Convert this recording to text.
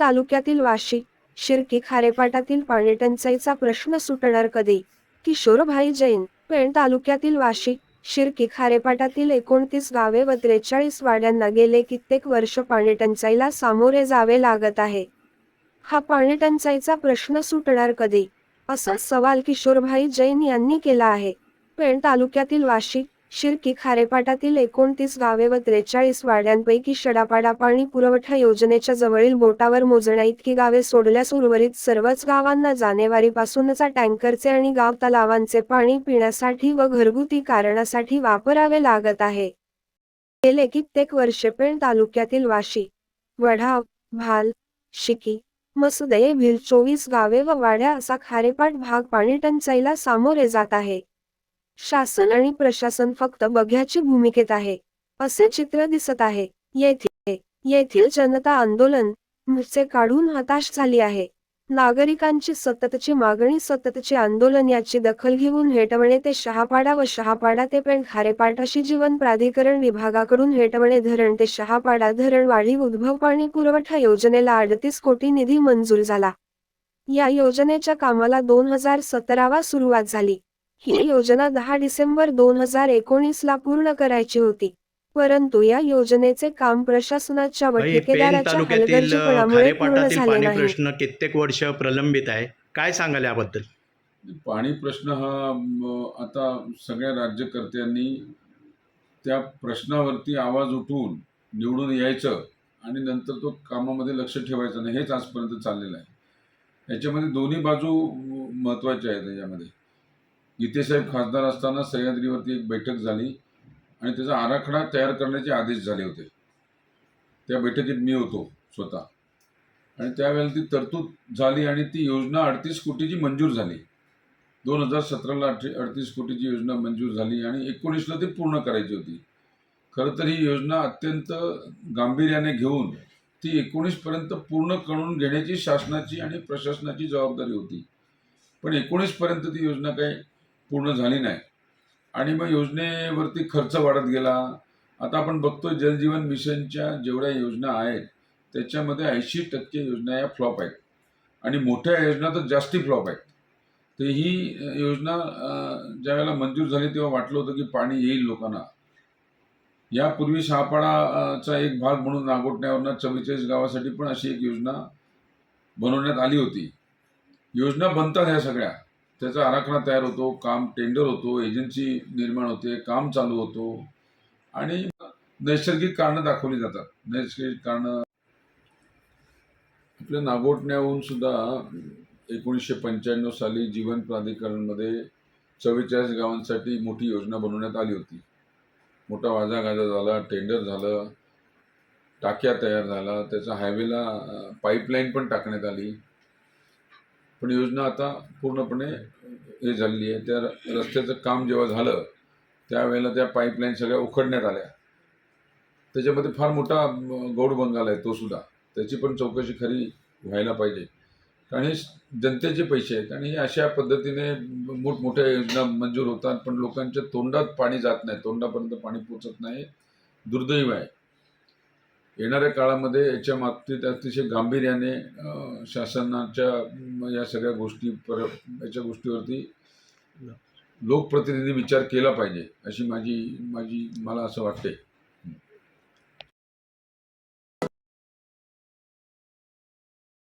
तालुक्यातील वाशी शिर्की खारेपाटातील पाणी टंचाईचा प्रश्न सुटणार कधी? किशोरभाई जैन पेण तालुक्यातील वाशी शिर्की खारेपाटातील एकोणतीस गावे व त्रेचाळीस वाड्यांना गेले कित्येक वर्ष पाणी टंचाईला सामोरे जावे लागत आहे. हा पाणी टंचाईचा प्रश्न सुटणार कधी? असा सवाल किशोरभाई जैन यांनी केला आहे. पेण तालुक्यातील वाशी शिर्की खारेपाटातील एकोणतीस गावे व त्रेचाळीस वाड्यांपैकी शडापाडा पाणी पुरवठा योजनेच्या जवळील बोटावर मोजण्या इतकी गावे सोडल्यास उर्वरित सर्वच गावांना जानेवारीपासूनचा टँकरचे आणि गाव तलावांचे पाणी पिण्यासाठी व घरगुती कारणासाठी वापरावे लागत आहे. गेले कित्येक वर्षे पेण तालुक्यातील वाशी वढाव भाल शिकी मसदये भिल चोवीस गावे व वाड्या असा खारेपाट भाग पाणी टंचाईला सामोरे जात आहे. शासन आणि प्रशासन फक्त बघ्याची भूमिकेत आहे. असे चित्र दिसत आहे. येथील येथील जनता आंदोलन चे काढून हताश झाली आहे. नागरिकांची सततची मागणी सततचे आंदोलन याची दखल घेऊन हेटवणे ते शहापाडा व शहापाडा ते पेण खारेपाट अशी जीवन प्राधिकरण विभागाकडून हेटवणे धरण ते शहापाडा धरण वाढी उद्भव पाणी पुरवठा योजनेला अडतीस कोटी निधी मंजूर झाला. या योजनेच्या कामाला दोन हजार सतरावा सुरुवात झाली. ही योजना दहा डिसेंबर दोन हजार एकोणीस ला पूर्ण करायची होती. परंतु या योजनेचे काम प्रशासनाच्या हलगर्जीपणामुळे पूर्ण झाले नाही. प्रश्न कित्येक वर्ष प्रलंबित आहे. काय सांगाल याबद्दल? पाणी प्रश्न हा आता सगळ्या राज्यकर्त्यांनी त्या प्रश्नावरती आवाज उठवून निवडून यायचं आणि नंतर तो कामामध्ये लक्ष ठेवायचं नाही हेच आजपर्यंत चाललेलं आहे. याच्यामध्ये दोन्ही बाजू म, महत्त्वाच्या आहेत याच्यामध्ये. गीतेसाहेब खासदार असताना सह्याद्रीवरती एक बैठक झाली आणि त्याचा आराखडा तयार करण्याचे आदेश झाले होते. त्या बैठकीत मी होतो स्वतः. आणि त्यावेळेला ती तरतूद झाली आणि ती योजना अडतीस कोटीची मंजूर झाली. दोन हजार सतराला अठ्ठे अडतीस कोटीची योजना मंजूर झाली आणि एकोणीसला ती पूर्ण करायची होती. खरं तर ही योजना अत्यंत गांभीर्याने घेऊन ती एकोणीसपर्यंत पूर्ण करून घेण्याची शासनाची आणि प्रशासनाची जबाबदारी होती. पण एकोणीसपर्यंत ती योजना काही पूर्ण झाली नाही. आणि मग योजनेवरती खर्च वाढत गेला. आता आपण बघतोय जलजीवन मिशनच्या जेवढ्या योजना आहेत त्याच्यामध्ये ऐंशी टक्के योजना या फ्लॉप आहेत. आणि मोठ्या योजना तर जास्ती फ्लॉप आहेत. तर ही योजना ज्या ज्यावेळेला मंजूर झाली तेव्हा वाटलं होतं की पाणी येईल लोकांना. यापूर्वी शहापाडाचा एक भाग म्हणून नागोटण्यावरनं चव्वेचाळीस गावासाठी पण अशी एक योजना बनवण्यात आली होती. योजना बनतात ह्या सगळ्या. त्याचा आराखडा तयार होतो काम टेंडर होतो एजन्सी निर्माण होते काम चालू होतो. आणि नैसर्गिक कारणं दाखवली जातात. नैसर्गिक कारणं आपल्या नागोटण्याहून सुद्धा एकोणीसशे पंच्याण्णव साली जीवन प्राधिकरणमध्ये चव्वेचाळीस गावांसाठी मोठी योजना बनवण्यात आली होती. मोठा वाजागाजा झाला टेंडर झालं टाक्या तयार झाला त्याचा हायवेला पाईपलाईन पण टाकण्यात आली. पण योजना आता पूर्णपणे हे झालेली आहे. त्या रस्त्याचं काम जेव्हा झालं त्यावेळेला त्या पाईपलाईन सगळ्या उखडण्यात आल्या. त्याच्यामध्ये फार मोठा गौड बंगाल आहे तो सुद्धा. त्याची पण चौकशी खरी व्हायला पाहिजे. कारण हे जनतेचे पैसे आहेत आणि हे अशा पद्धतीने मोठमोठ्या योजना मंजूर होतात पण लोकांच्या तोंडात पाणी जात नाही. तोंडापर्यंत पाणी पोचत नाही. दुर्दैव आहे. येणाऱ्या काळामध्ये याच्या बाबतीत अतिशय गांभीर्याने शासनाच्या या सगळ्या गोष्टी पर याच्या गोष्टीवरती लोकप्रतिनिधी विचार केला पाहिजे अशी माझी माझी मला असं वाटते